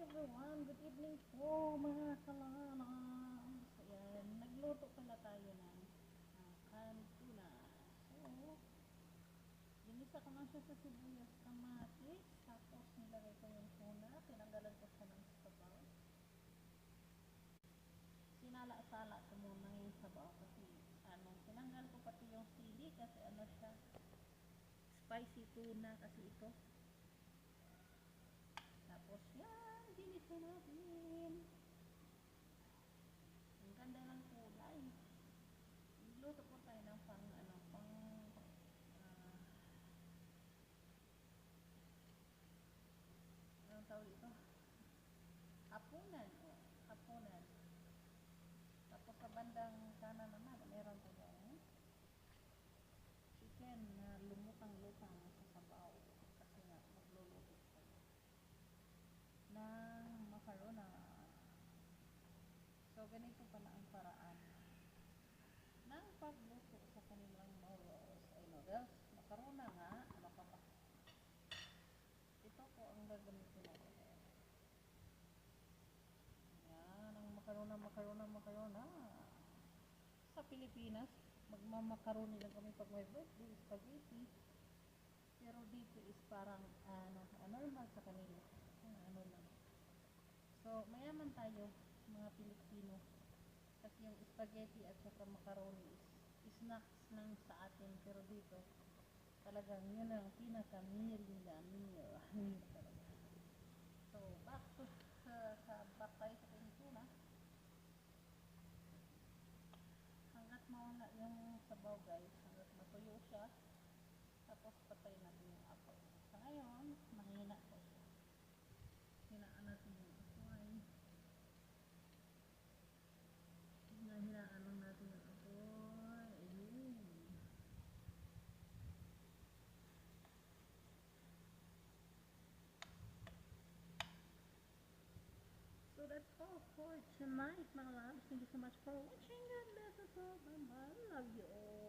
everyone, good evening po mga kalanang. So yan, nagluto pala tayo ng uh, canned tuna. So, ginisa ko lang siya sa sibuyas kamatis. Tapos nilagay ko yung tuna, tinanggalan ko siya ng sabaw. Sinala-sala ko muna yung sabaw kasi ano, tinanggal ko pati yung sili kasi ano siya, spicy tuna kasi ito. Tapos ginisa natin. Ang ganda ng kulay. Nagluto po tayo ng pang, ano, pang, ah, anong tawag ito? Hapunan, o, hapunan. Tapos sa bandang kanan naman, meron tayong chicken na lumutang-lutang sa sabaw. Kasi nga, magluluto tayo ng macarona. So, ganito pala ang paraan ng pagluto sa kanilang noodles, macarona nga, ano pa ba? Ito po ang gagamitin natin. Yan, ang macarona, macarona, macarona. Sa Pilipinas, magmamakaroni lang kami pag may birthday, spaghetti. Pero dito is parang, ano, ano naman sa kanila. Ano lang. So, mayaman tayo, mga Pilipino. Kasi yung spaghetti at saka macaroni is snacks lang sa atin. Pero dito, talagang yun ang pinaka-meal nila. Meal. So, back to sa, sa back tayo sa pinituna. Hanggat mawala yung sabaw guys, hanggat matuyo siya, tapos patay natin yung apoy. Sa ngayon, that's for tonight, mga loves. Thank you so much for watching. God bless us all. Bye-bye. Love you all.